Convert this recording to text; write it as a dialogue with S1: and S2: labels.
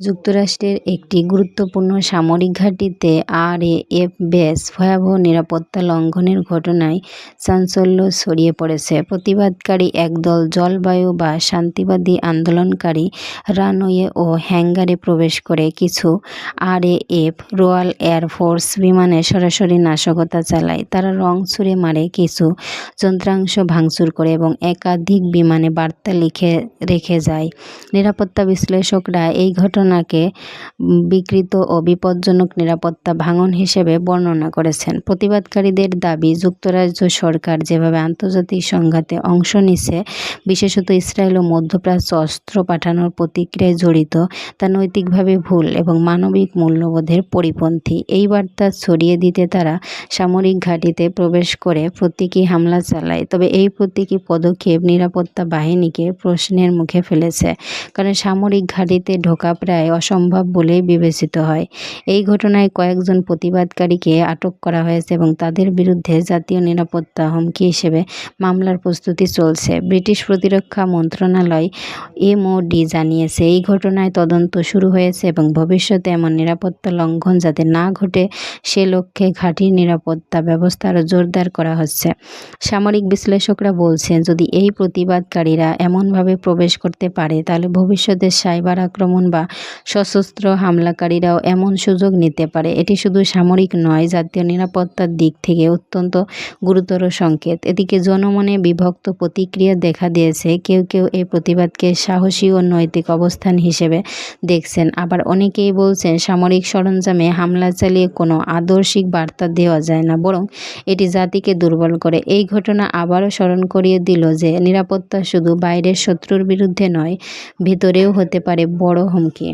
S1: যুক্তরাষ্ট্রের একটি গুরুত্বপূর্ণ সামরিক ঘাঁটিতে আরএএফ বেস ভয়াবহ নিরাপত্তা লঙ্ঘনের ঘটনায় চাঞ্চল্য ছড়িয়ে পড়েছে। প্রতিবাদকারী একদল জলবায়ু বা শান্তিবাদী আন্দোলনকারী রানওয়ে ও হ্যাঙ্গারে প্রবেশ করে কিছু আর আরএএফ রয়্যাল এয়ার ফোর্স বিমানে সরাসরি নাশকতা চালায়। তারা রং ছুড়ে মারে, কিছু যন্ত্রাংশ ভাঙচুর করে এবং একাধিক বিমানে বার্তা লিখে রেখে যায়। নিরাপত্তা বিশ্লেষকরা এই ঘটনাকে বিকৃত ও বিপজ্জনক নিরাপত্তা ভাঙন হিসেবে বর্ণনা করেছেন। প্রতিবাদকারীদের দাবি, যুক্তরাজ্য সরকার যেভাবে আন্তর্জাতিক সংঘাতে অংশ নিচ্ছে, বিশেষত ইসরায়েল ও মধ্যপ্রাচ্য অস্ত্র পাঠানোর প্রতিক্রিয়ায় জড়িত, তা নৈতিকভাবে ভুল এবং মানবিক মূল্যবোধের পরিপন্থী। এই বার্তা ছড়িয়ে দিতে তারা সামরিক ঘাঁটিতে প্রবেশ করে প্রতীকী হামলা চালায়। তবে এই প্রতীকী পদক্ষেপ নিরাপত্তা বাহিনীকে প্রশ্নের মুখে ফেলেছে, কারণ সামরিক ঘাঁটিতে ঢোকা প্রায় অসম্ভব বলেই বিবেচিত হয়। এই ঘটনায় কয়েকজন প্রতিবাদকারীকে আটক করা হয়েছে এবং তাদের বিরুদ্ধে জাতীয় নিরাপত্তা হুমকি হিসেবে মামলার প্রস্তুতি চলছে। ব্রিটিশ প্রতিরক্ষা মন্ত্রণালয় এমওডি জানিয়েছে, এই ঘটনায় তদন্ত শুরু হয়েছে এবং ভবিষ্যতে এমন নিরাপত্তা লঙ্ঘন যাতে না ঘটে সে লক্ষ্যে ঘাঁটির নিরাপত্তা ব্যবস্থা আরও জোরদার করা হচ্ছে। সামরিক বিশ্লেষকরা বলছেন, যদি এই প্রতিবাদকারীরা এমনভাবে প্রবেশ করতে পারে, তাহলে ভবিষ্যতে সাইবার আক্রমণ বা সশস্ত্র হামলাকারীরাও এমন সুযোগ নিতে পারে। এটি শুধু সামরিক নয়, জাতীয় নিরাপত্তার দিক থেকে অত্যন্ত গুরুতর সংকেত। এদিকে জনমনে বিভক্ত প্রতিক্রিয়া দেখা দিয়েছে। কেউ কেউ এই প্রতিবাদকে সাহসী ও নৈতিক অবস্থান হিসেবে দেখছেন, আবার অনেকেই বলছেন, সামরিক সরঞ্জামে হামলা চালিয়ে কোনো আদর্শিক বার্তা দেওয়া যায় না, বরং এটি জাতিকে দুর্বল করে। এই ঘটনা আবারও স্মরণ করিয়ে দিল যে নিরাপত্তা শুধু বাইরের শত্রুর বিরুদ্ধে নয়, ভেতরেও হতে পারে বড় হুমকি।